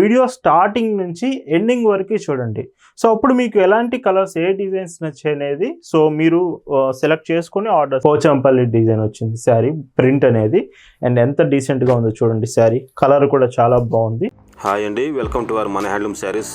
Video starting నుంచి ending వరకు చూడండి. సో అప్పుడు మీకు ఎలాంటి కలర్స్ ఏ డిజైన్స్ నచ్చనేది అనేది సో మీరు సెలెక్ట్ చేసుకొని ఆర్డర్ పోచంపల్లి డిజైన్ వచ్చింది శారీ ప్రింట్ అనేది. అండ్ ఎంత డీసెంట్గా ఉందో చూడండి శారీ కలర్ కూడా చాలా బాగుంది. హాయ్ అండి వెల్కమ్ టు అవర్ మన handloom saris.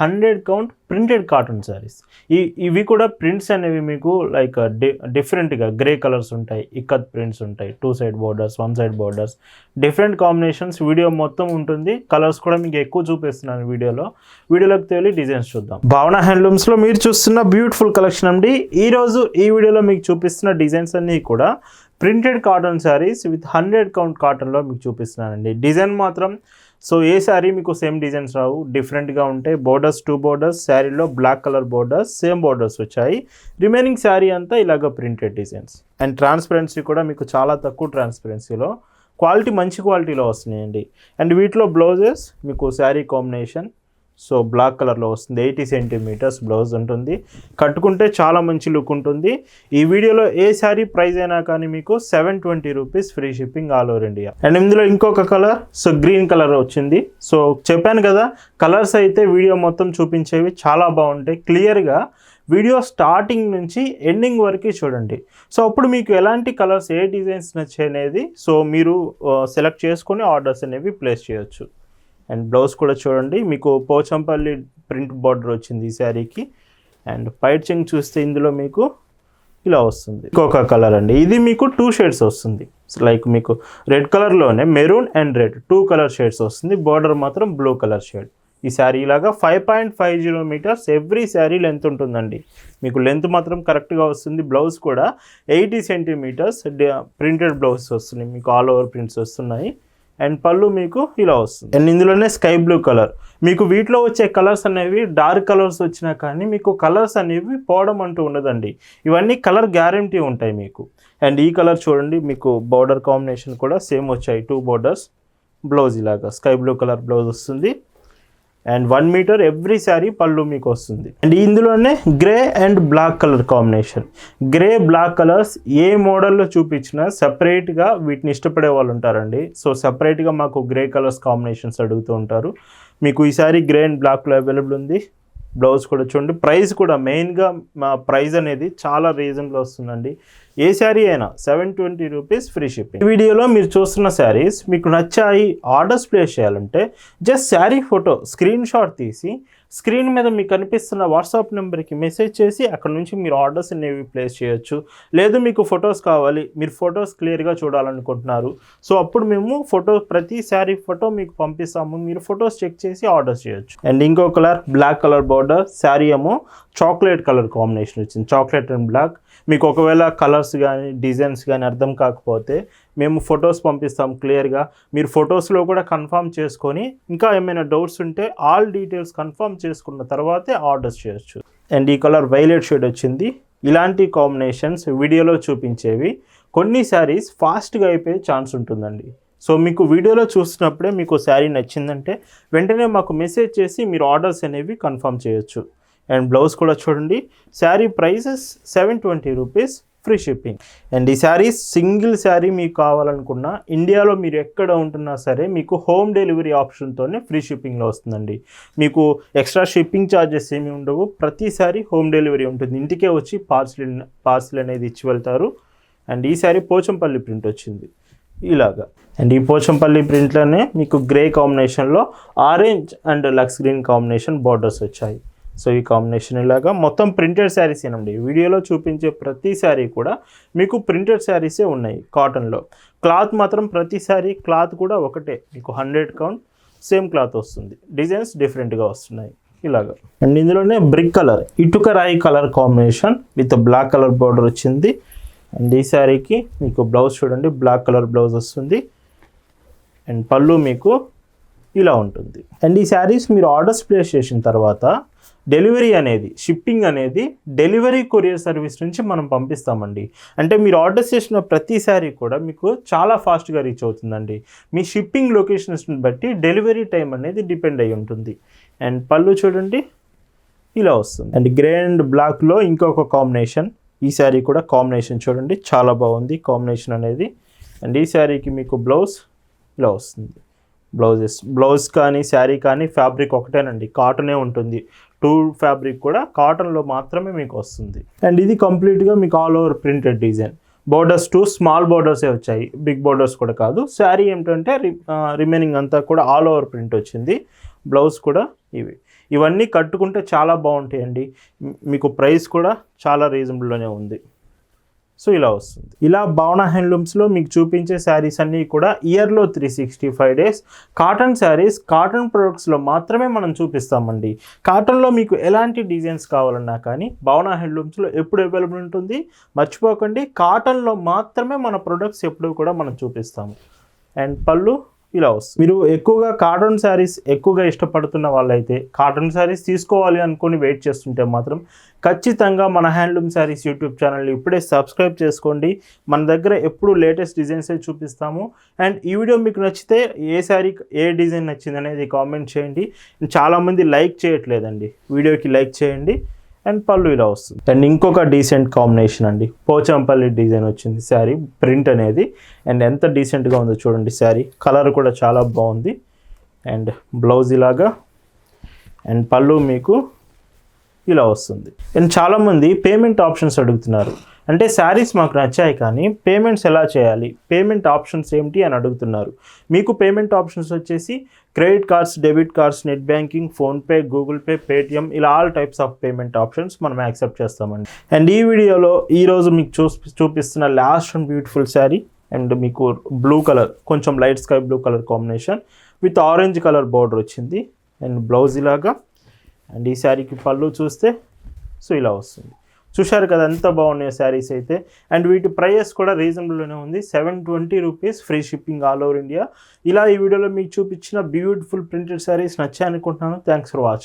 hundred count printed cotton saris ఈ ఇవి కూడా ప్రింట్స్ అనేవి మీకు లైక్ డిఫరెంట్గా గ్రే కలర్స్ ఉంటాయి ఇక్కత్ ప్రింట్స్ ఉంటాయి two side borders one side borders. Different combinations video మొత్తం ఉంటుంది. కలర్స్ కూడా మీకు ఎక్కువ చూపిస్తున్నాను వీడియోలో. వీడియోలోకి తేలి డిజైన్స్ చూద్దాం. భావన హ్యాండ్లూమ్స్లో మీరు చూస్తున్న బ్యూటిఫుల్ కలెక్షన్ అండి. ఈరోజు ఈ వీడియోలో మీకు చూపిస్తున్న డిజైన్స్ అన్నీ కూడా printed cotton saris with hundred count కాటన్లో మీకు చూపిస్తున్నానండి. డిజైన్ మాత్రం సో ఏ శారీ మీకు సేమ్ డిజైన్స్ రావు డిఫరెంట్గా ఉంటాయి బోర్డర్స్ టూ బోర్డర్స్ శారీలో black colour borders same borders వచ్చాయి. రిమైనింగ్ శారీ అంతా ఇలాగ ప్రింటెడ్ డిజైన్స్ అండ్ ట్రాన్స్పరెన్సీ కూడా మీకు చాలా తక్కువ ట్రాన్స్పరెన్సీలో క్వాలిటీ మంచి క్వాలిటీలో వస్తున్నాయండి. అండ్ వీటిలో బ్లౌజెస్ మీకు శారీ కాంబినేషన్ సో బ్లాక్ కలర్లో వస్తుంది ఎయిటీ సెంటీమీటర్స్ బ్లౌజ్ ఉంటుంది. కట్టుకుంటే చాలా మంచి లుక్ ఉంటుంది. ఈ వీడియోలో ఏ శారీ ప్రైస్ అయినా కానీ మీకు seven twenty rupees free shipping all over India. And ఇందులో ఇంకొక కలర్ సో గ్రీన్ కలర్ వచ్చింది. సో చెప్పాను కదా కలర్స్ అయితే వీడియో మొత్తం చూపించేవి చాలా బాగుంటాయి. క్లియర్గా వీడియో స్టార్టింగ్ నుంచి ఎండింగ్ వరకు చూడండి. సో అప్పుడు మీకు ఎలాంటి కలర్స్ ఏ డిజైన్స్ నచ్చాయి అనేది సో మీరు సెలెక్ట్ చేసుకొని ఆర్డర్స్ అనేవి ప్లేస్ చేయొచ్చు. అండ్ బ్లౌజ్ కూడా చూడండి. మీకు పోచంపల్లి ప్రింట్ బార్డర్ వచ్చింది ఈ శారీకి. అండ్ పైచింగ్ చూస్తే ఇందులో మీకు ఇలా వస్తుంది. ఇంకొక కలర్ అండి. ఇది మీకు టూ షేడ్స్ వస్తుంది. లైక్ మీకు రెడ్ కలర్లోనే maroon and red two colour shades వస్తుంది. బార్డర్ మాత్రం బ్లూ కలర్ షేడ్ ఈ శారీ ఇలాగా five point five zero metres every sari length ఉంటుందండి. మీకు లెంత్ మాత్రం కరెక్ట్గా వస్తుంది. బ్లౌజ్ కూడా ఎయిటీ సెంటీమీటర్స్ ప్రింటెడ్ బ్లౌజ్ వస్తున్నాయి. మీకు ఆల్ ఓవర్ ప్రింట్స్ వస్తున్నాయి. అండ్ పళ్ళు మీకు ఇలా వస్తుంది. అండ్ ఇందులోనే స్కై బ్లూ కలర్. మీకు వీటిలో వచ్చే కలర్స్ అనేవి డార్క్ కలర్స్ వచ్చినా కానీ మీకు కలర్స్ అనేవి పోవడం అంటూ ఉండదండి. ఇవన్నీ కలర్ గ్యారంటీ ఉంటాయి మీకు. అండ్ ఈ కలర్ చూడండి మీకు బార్డర్ కాంబినేషన్ కూడా సేమ్ వచ్చాయి. టూ బార్డర్స్ బ్లౌజ్ ఇలాగా స్కై బ్లూ కలర్ బ్లౌజ్ వస్తుంది. And one metre every sari pallu మీకు వస్తుంది అండ్ ఇందులోనే grey and black colour combination grey black colours ఏ మోడల్లో చూపించినా సపరేట్గా వీటిని ఇష్టపడే వాళ్ళు ఉంటారండి. సో సపరేట్గా మాకు గ్రే కలర్స్ కాంబినేషన్స్ అడుగుతూ ఉంటారు. మీకు ఈసారి గ్రే అండ్ బ్లాక్లో అవైలబుల్ ఉంది. బ్లౌజ్ కూడా చూడండి. ప్రైస్ కూడా మెయిన్గా మా ప్రైస్ అనేది చాలా రీజన్లో వస్తుందండి. ఏ శారీ అయినా seven twenty rupees free shipping. ఈ వీడియోలో మీరు చూస్తున్న శారీస్ మీకు నచ్చాయి ఆర్డర్స్ ప్లేస్ చేయాలంటే just sari photo screen shot తీసి స్క్రీన్ మీద మీకు కనిపిస్తున్న వాట్సాప్ నెంబర్కి మెసేజ్ చేసి అక్కడ నుంచి మీరు ఆర్డర్స్ అనేవి ప్లేస్ చేయొచ్చు. లేదు మీకు ఫొటోస్ కావాలి మీరు ఫొటోస్ క్లియర్గా చూడాలనుకుంటున్నారు. సో అప్పుడు మేము ఫోటో ప్రతి శారీ ఫోటో మీకు పంపిస్తాము. మీరు ఫొటోస్ చెక్ చేసి ఆర్డర్ చేయొచ్చు. అండ్ ఇంకో colour black colour border sari ఏమో చాక్లెట్ కలర్ కాంబినేషన్ వచ్చింది. Chocolate and black. మీకు ఒకవేళ కలర్స్ కానీ డిజైన్స్ కానీ అర్థం కాకపోతే మేము ఫొటోస్ పంపిస్తాం క్లియర్గా మీరు ఫొటోస్లో కూడా కన్ఫర్మ్ చేసుకొని ఇంకా ఏమైనా డౌట్స్ ఉంటే ఆల్ డీటెయిల్స్ కన్ఫర్మ్ చేసుకున్న తర్వాతే ఆర్డర్స్ చేయొచ్చు. అండ్ ఈ కలర్ వైలెట్ షేడ్ వచ్చింది. ఇలాంటి కాంబినేషన్స్ వీడియోలో చూపించేవి. కొన్ని శారీస్ ఫాస్ట్గా అయిపోయే ఛాన్స్ ఉంటుందండి. సో మీకు వీడియోలో చూసినప్పుడే మీకు శారీ నచ్చిందంటే వెంటనే మాకు మెసేజ్ చేసి మీరు ఆర్డర్స్ అనేవి కన్ఫర్మ్ చేయొచ్చు. అండ్ బ్లౌజ్ కూడా చూడండి. Sari prices seven twenty rupees free shipping and ఈ శారీస్ సింగిల్ శారీ మీకు కావాలనుకున్నా ఇండియాలో మీరు ఎక్కడ ఉంటున్నా సరే మీకు హోమ్ డెలివరీ ఆప్షన్తోనే ఫ్రీ షిప్పింగ్లో వస్తుందండి. మీకు ఎక్స్ట్రా షిప్పింగ్ ఛార్జెస్ ఏమి ఉండవు. ప్రతిసారి హోమ్ డెలివరీ ఉంటుంది. ఇంటికే వచ్చి పార్సిల్ పార్సిల్ అనేది ఇచ్చి వెళ్తారు. అండ్ ఈ శారీ పోచంపల్లి ప్రింట్ వచ్చింది. ఇలాగా. అండ్ ఈ పోచంపల్లి ప్రింట్లోనే మీకు గ్రే కాంబినేషన్లో orange and lux green combination borders వచ్చాయి. సో ఈ కాంబినేషన్ ఇలాగా మొత్తం ప్రింటెడ్ శారీస్ ఏనండి. వీడియోలో చూపించే ప్రతి శారీ కూడా మీకు ప్రింటెడ్ శారీసే ఉన్నాయి కాటన్లో క్లాత్ మాత్రం ప్రతి శారీ క్లాత్ కూడా ఒకటే. మీకు హండ్రెడ్ కౌంట్ సేమ్ క్లాత్ వస్తుంది. డిజైన్స్ డిఫరెంట్గా వస్తున్నాయి. ఇలాగా. అండ్ ఇందులోనే బ్రిక్ కలర్ ఇటుక రాయి colour combination with black colour border వచ్చింది. అండ్ ఈ శారీకి మీకు బ్లౌజ్ చూడండి బ్లాక్ కలర్ బ్లౌజ్ వస్తుంది. అండ్ పళ్ళు మీకు ఇలా ఉంటుంది. అండ్ ఈ శారీస్ మీరు ఆర్డర్స్ ప్లేస్ చేసిన తర్వాత డెలివరీ అనేది షిప్పింగ్ అనేది డెలివరీ కొరియర్ సర్వీస్ నుంచి మనం పంపిస్తామండి. అంటే మీరు ఆర్డర్ చేసిన ప్రతి శారీ కూడా మీకు చాలా ఫాస్ట్గా రీచ్ అవుతుందండి. మీ షిప్పింగ్ లొకేషన్స్ని బట్టి డెలివరీ టైం అనేది డిపెండ్ అయి ఉంటుంది. అండ్ పళ్ళు చూడండి ఇలా వస్తుంది. అండ్ గ్రే అండ్ బ్లాక్లో ఇంకొక కాంబినేషన్ ఈ శారీ కూడా కాంబినేషన్ చూడండి చాలా బాగుంది. కాంబినేషన్ అనేది అండ్ ఈ శారీకి మీకు బ్లౌజ్ ఇలా వస్తుంది. బ్లౌజెస్ బ్లౌజ్ కానీ శారీ కానీ ఫ్యాబ్రిక్ ఒకటేనండి. కాటనే ఉంటుంది. టూ ఫ్యాబ్రిక్ కూడా కాటన్లో మాత్రమే మీకు వస్తుంది. అండ్ ఇది కంప్లీట్గా మీకు all over printed design. Borders two small బోర్డర్సే వచ్చాయి. బిగ్ బోర్డర్స్ కూడా కాదు. శారీ ఏంటంటే రిమైనింగ్ అంతా కూడా ఆల్ ఓవర్ ప్రింట్ వచ్చింది. బ్లౌజ్ కూడా ఇవి. ఇవన్నీ కట్టుకుంటే చాలా బాగుంటాయండి. మీకు ప్రైస్ కూడా చాలా రీజనబుల్లోనే ఉంది. సో ఇలా వస్తుంది. ఇలా భావన హ్యాండ్లూమ్స్లో మీకు చూపించే శారీస్ అన్నీ కూడా ఇయర్లో three sixty five days cotton saris cotton ప్రొడక్ట్స్లో మాత్రమే మనం చూపిస్తామండి. కాటన్లో మీకు ఎలాంటి డిజైన్స్ కావాలన్నా కానీ భావన హ్యాండ్లూమ్స్లో ఎప్పుడు అవైలబుల్ ఉంటుంది? మర్చిపోకండి. కాటన్లో మాత్రమే మన ప్రొడక్ట్స్ ఎప్పుడు కూడా మనం చూపిస్తాము. అండ్ పళ్ళు ఇలా వస్తుంది మీరు ఎక్కువగా కాటన్ శారీస్ ఎక్కువగా ఇష్టపడుతున్న వాళ్ళైతే కాటన్ శారీస్ తీసుకోవాలి అనుకొని వెయిట్ చేస్తుంటే మాత్రం ఖచ్చితంగా మన హ్యాండ్లూమ్ శారీస్ యూట్యూబ్ ఛానల్ని ఇప్పుడే సబ్స్క్రైబ్ చేసుకోండి. మన దగ్గర ఎప్పుడు లేటెస్ట్ డిజైన్సే చూపిస్తాము. అండ్ ఈ వీడియో మీకు నచ్చితే ఏ శారీ ఏ డిజైన్ నచ్చింది అనేది కామెంట్ చేయండి. చాలామంది లైక్ చేయట్లేదండి. వీడియోకి లైక్ చేయండి. అండ్ పళ్ళు ఇలా వస్తుంది. అండ్ ఇంకొక డీసెంట్ కాంబినేషన్ అండి. పోచంపల్లి డిజైన్ వచ్చింది శారీ ప్రింట్ అనేది. అండ్ ఎంత డీసెంట్గా ఉందో చూడండి శారీ. కలర్ కూడా చాలా బాగుంది. అండ్ బ్లౌజ్ ఇలాగా. అండ్ పళ్ళు మీకు ఇలా వస్తుంది. అండ్ చాలామంది పేమెంట్ ఆప్షన్స్ అడుగుతున్నారు. అంటే శారీస్ మాకు నచ్చాయి కానీ పేమెంట్స్ ఎలా చేయాలి? పేమెంట్ ఆప్షన్స్ ఏమిటి అని అడుగుతున్నారు. మీకు పేమెంట్ ఆప్షన్స్ వచ్చేసి credit cards debit cards net banking PhonePe Google Pay Paytm ఇలా all types of payment options మనం యాక్సెప్ట్ చేస్తామండి. అండ్ ఈ వీడియోలో ఈరోజు మీకు చూ చూపిస్తున్న last and beautiful sari and మీకు బ్లూ కలర్ కొంచెం light sky blue colour combination with orange colour border వచ్చింది. అండ్ బ్లౌజ్ ఇలాగా అండ్ ఈ శారీకి పళ్ళు చూస్తే సో ఇలా వస్తుంది. చూశారు కదా ఎంత బాగున్నాయి శారీస్ అయితే. అండ్ వీటి ప్రైస్ కూడా రీజనబుల్లోనే ఉంది. Seven twenty rupees free shipping all over India. ఇలా ఈ వీడియోలో మీకు చూపించిన బ్యూటిఫుల్ ప్రింటెడ్ శారీస్ నచ్చాయి అనుకుంటున్నాను థ్యాంక్స్ ఫర్ వాచింగ్